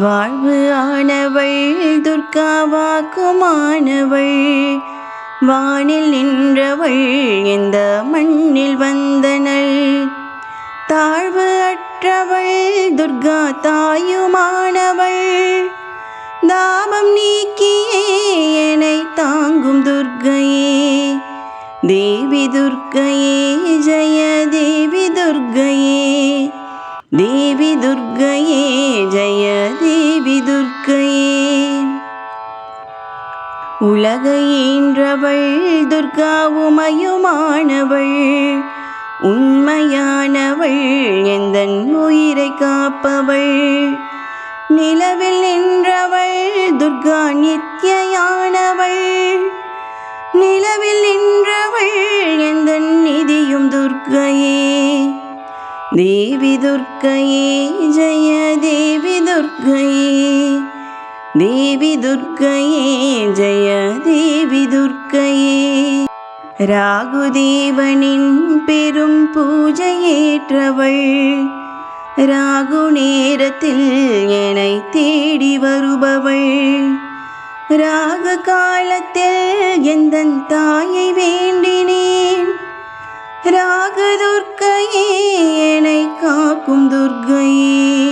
வாழ்வு ஆனவள் துர்காவாக்குமானவள். வானில் நின்றவள் இந்த மண்ணில் வந்தனள். தாழ்வு அற்றவள் துர்கா தாயுமானவள். தாபம் நீக்கியே என்னை தாங்கும் துர்கையே. தேவி துர்கையே ஜெய தேவி துர்கையே. தேவி துர்கையே உலகை ஈன்றவள் துர்கா உமையுமானவள். உண்மையானவள் எந்த உயிரை காப்பவள். நிலவில் நின்றவள் துர்கா நித்யானவள் நிலவில் நின்றவள் எந்த நிதியும் துர்க்கையே தேவி துர்க்கையே ஜெய தேவி துர்க்கையே தேவி துர்க்கையே ஜெய தேவி துர்க்கையே. ராகுதேவனின் பெரும் பூஜையேற்றவள். ராகு நேரத்தில் என்னை தேடி வருபவள். ராகு காலத்தில் எந்த தாயை வேண்டினேன்? ராகு துர்க்கையே என்னை காக்கும் துர்க்கையே.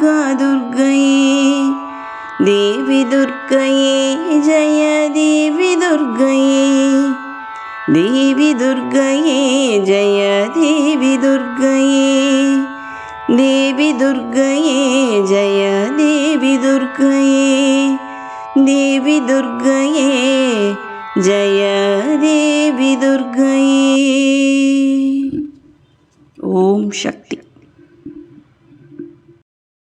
துர்கா துர்க்கையே தேவி துர்க்கையே ஜெய தேவி துர்க்கையே தேவி துர்க்கையே ஜெய தேவி துர்க்கையே தேவி துர்க்கையே ஜெய தேவி துர்க்கையே தேவி துர்க்கையே ஜெய தேவி துர்க்கையே ஓம் சக்தி